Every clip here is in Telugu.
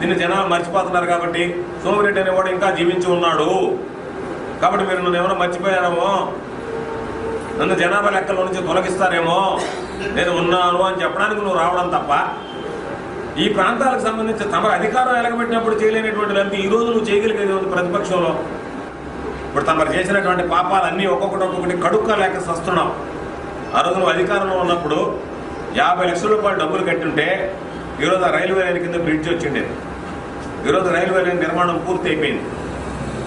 దీన్ని జనాలు మర్చిపోతున్నారు కాబట్టి సోమిరెడ్డి అనేవాడు ఇంకా జీవించి ఉన్నాడు. కాబట్టి మీరు నన్ను ఎవరో మర్చిపోయారేమో? నన్ను జనాభా లెక్కల నుంచి తొలగిస్తారేమో? నేను ఉన్నాను అని చెప్పడానికి నువ్వు రావడం తప్ప ఈ ప్రాంతాలకు సంబంధించి తమ అధికారం ఎలగబెట్టినప్పుడు చేయలేనటువంటి లబ్ధి ఈ రోజు నువ్వు చేయగలిగేది ఉంది ప్రతిపక్షంలో? ఇప్పుడు తమరు చేసినటువంటి పాపాలన్నీ ఒక్కొక్కటి ఒక్కొక్కటి కడుక్క లేక సస్తున్నాం. ఆ రోజు నువ్వు అధికారంలో ఉన్నప్పుడు యాభై లక్షల రూపాయలు డబ్బులు కట్టుంటే ఈరోజు ఆ రైల్వే లైన్ కింద బ్రిడ్జ్ వచ్చిండేది ఈరోజు రైల్వే లైన్ నిర్మాణం పూర్తి అయిపోయింది.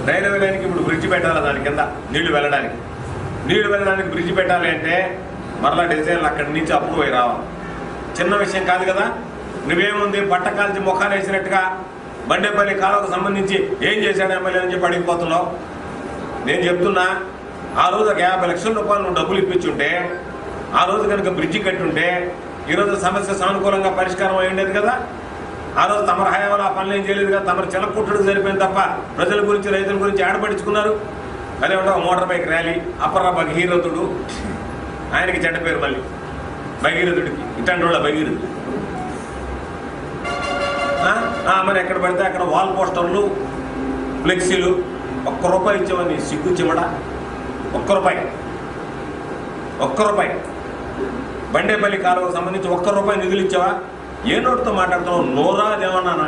రైల్వే లైన్కి ఇప్పుడు బ్రిడ్జ్ పెట్టాలి దాని కింద? నీళ్ళు వెళ్ళడానికి. నీళ్ళు వెళ్ళడానికి బ్రిడ్జ్ పెట్టాలి అంటే మరలా డిజైన్లు అక్కడి నుంచి అప్రూవ్ అయి రావాలి. చిన్న విషయం కాదు కదా నువ్వేముంది బట్ట కాల్చి ముఖాలు వేసినట్టుగా బండేపల్లి కాలువకు సంబంధించి ఏం చేశాడు ఎమ్మెల్యే అని చెప్పి అడిగిపోతున్నావు? నేను చెప్తున్నా ఆ రోజు ఒక యాభై లక్షల రూపాయలు నువ్వు డబ్బులు ఇప్పించుంటే ఆ రోజు కనుక బ్రిడ్జి కట్టుంటే ఈరోజు సమస్య సానుకూలంగా పరిష్కారం అయి ఉండేది కదా? ఆ రోజు తమరు హయాంలో ఆ పనులు ఏం చేయలేదు కదా? తమరు చిలకుట్టుడు సరిపోయింది తప్ప ప్రజల గురించి రైతుల గురించి ఆడపడించుకున్నారు. మళ్ళీ ఉంటాం మోటార్ బైక్ ర్యాలీ. అపర భగీరథుడు ఆయనకి చెడ్డ పేరు మళ్ళీ. భగీరథుడికి. ఇట్లాంటి వాళ్ళ భగీరథుడు. మరి ఎక్కడ పడితే అక్కడ వాల్ పోస్టర్లు ఫ్లెక్సీలు ఒక్క రూపాయి ఇచ్చామని సిగ్గు చివడ. ఒక్క రూపాయి. ఒక్క రూపాయి. బండేపల్లి కాలువకు సంబంధించి ఒక్క రూపాయి నిధులు ఇచ్చావా? ఏ నోటితో మాట్లాడుతున్నావు? నోరా దేవన్నానా?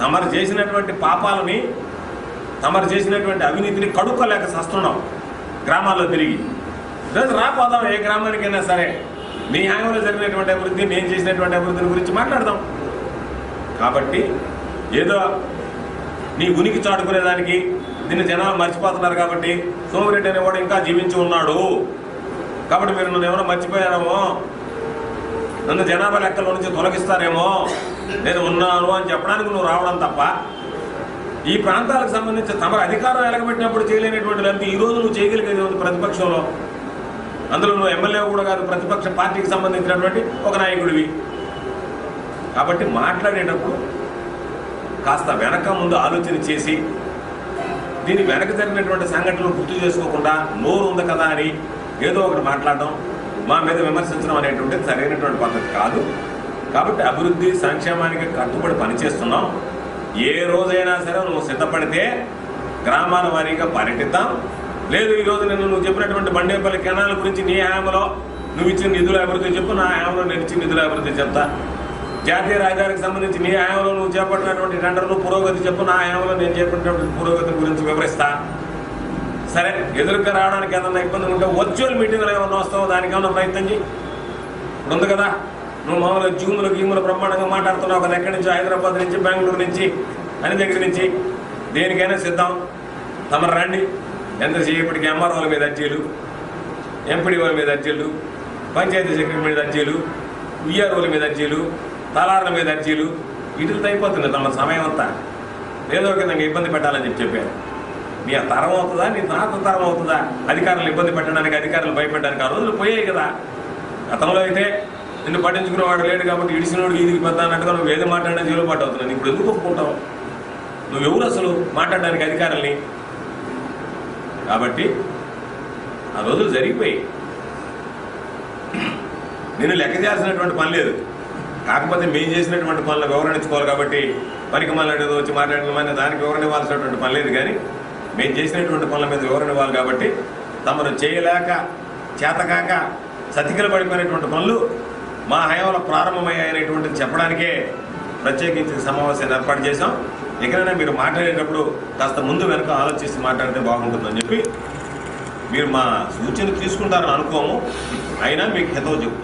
తమరు చేసినటువంటి పాపాలని తమరు చేసినటువంటి అవినీతిని కడుక్కోలేక సస్తున్నాం గ్రామాల్లో తిరిగి. ఈరోజు రాపోదాం ఏ గ్రామానికైనా సరే. నీ హామీలో జరిగినటువంటి అభివృద్ధి నేను చేసినటువంటి అభివృద్ధిని గురించి మాట్లాడదాం. కాబట్టి ఏదో నీ ఉనికి చాటుకునేదానికి దీన్ని జనాలు మర్చిపోతున్నారు కాబట్టి సోమిరెడ్డి అనేవాడు ఇంకా జీవించి ఉన్నాడు. కాబట్టి మీరు నన్ను ఏమైనా మర్చిపోయారేమో? నన్ను జనాభా లెక్కల నుంచి తొలగిస్తారేమో? నేను ఉన్నాను అని చెప్పడానికి నువ్వు రావడం తప్ప ఈ ప్రాంతాలకు సంబంధించి తమ అధికారం ఎలగబెట్టినప్పుడు చేయలేనటువంటి లబ్ధి ఈ రోజు నువ్వు చేయగలిగేది ఉంది ప్రతిపక్షంలో? అందులో నువ్వు ఎమ్మెల్యే కూడా కాదు ప్రతిపక్ష పార్టీకి సంబంధించినటువంటి ఒక నాయకుడివి. కాబట్టి మాట్లాడేటప్పుడు కాస్త వెనక ముందు ఆలోచన చేసి దీని వెనక జరిగినటువంటి సంఘటనలు గుర్తు చేసుకోకుండా నోరు ఉంది కదా అని ఏదో ఒకటి మాట్లాడడం మా మీద విమర్శించడం అనేటువంటిది సరైనటువంటి పద్ధతి కాదు. కాబట్టి అభివృద్ధి సంక్షేమానికి కట్టుబడి పనిచేస్తున్నాం. ఏ రోజైనా సరే నువ్వు సిద్ధపడితే గ్రామాల వారీగా పర్యటిద్దాం. లేదు ఈ రోజు నేను నువ్వు చెప్పినటువంటి బండేపల్లి కెనాల గురించి నీ హామీలో నువ్వు ఇచ్చిన నిధుల అభివృద్ధి చెప్పు నా హామీలో నేను ఇచ్చిన నిధుల అభివృద్ధి చెప్తా. జాతీయ రహదారికి సంబంధించి నీ హామీలో నువ్వు చేపట్టినటువంటి టెండర్లు పురోగతి చెప్పు నా హామీలో నేను చేపట్టినటువంటి పురోగతి గురించి వివరిస్తా. సరే ఎదురుగా రావడానికి ఏదన్నా ఇబ్బంది ఉంటే వర్చువల్ మీటింగ్లో ఏమన్నా వస్తావో దానికి ఏమన్నా ప్రయత్నం చేయి ఇప్పుడు ఉంది కదా? నువ్వు మామూలుగా జూములు గీములు బ్రహ్మాండంగా మాట్లాడుతున్నావు కదా ఎక్కడి నుంచి? హైదరాబాద్ నుంచి బెంగళూరు నుంచి అని దగ్గర నుంచి. దేనికైనా సిద్ధం. తమరు రండి. ఎంతసేపటికి ఎంఆర్ఓల మీద అర్జీలు ఎంపీడీఓల మీద అర్జీలు పంచాయతీ సెక్రటరీ మీద అర్జీలు విఆర్ఓల మీద అర్జీలు తలార్ల మీద అర్జీలు. వీటితో అయిపోతుంది తమ సమయం అంతా. ఏదో ఒక విధంగా ఇబ్బంది పెట్టాలని చెప్పి చెప్పారు. నీ ఆ తరం అవుతుందా? నీ తాత తరం అవుతుందా? అధికారులు ఇబ్బంది పెట్టడానికి అధికారులు భయపెట్టడానికి ఆ రోజులు పోయాయి కదా. గతంలో అయితే నిన్ను పట్టించుకునేవాడు లేడు కాబట్టి ఇడిసినోడు ఈదికి పెద్ద అన్నట్టుగా నువ్వు ఏది మాట్లాడినా జీలో పాటు అవుతున్నావు ఇప్పుడు ఎందుకు ఒప్పుకుంటావు? నువ్వు ఎవరు అసలు? మాట్లాడడానికి అధికారుల్ని. కాబట్టి ఆ రోజులు జరిగిపోయాయి. నేను లెక్క చేయాల్సినటువంటి పని లేదు. కాకపోతే మేము చేసినటువంటి పనులు వివరణించుకోవాలి కాబట్టి? పనికి మళ్ళీ వచ్చి మాట్లాడిన మన దానికి వివరణ ఇవ్వాల్సినటువంటి పని లేదు కానీ మేము చేసినటువంటి పనుల మీద వివరణ ఇవ్వాలి కాబట్టి తమను చేయలేక చేతకాక సతికిల పడిపోయినటువంటి పనులు మా హయాంలో ప్రారంభమయ్యాయనేటువంటిది చెప్పడానికే ప్రత్యేకించి సమావేశాన్ని ఏర్పాటు చేశాం. ఎక్కడైనా మీరు మాట్లాడేటప్పుడు కాస్త ముందు వెనక ఆలోచిస్తే మాట్లాడితే బాగుంటుందని చెప్పి మీరు మా సూచన తీసుకుంటారని అనుకోము. అయినా మీకు హితవు చెప్తాం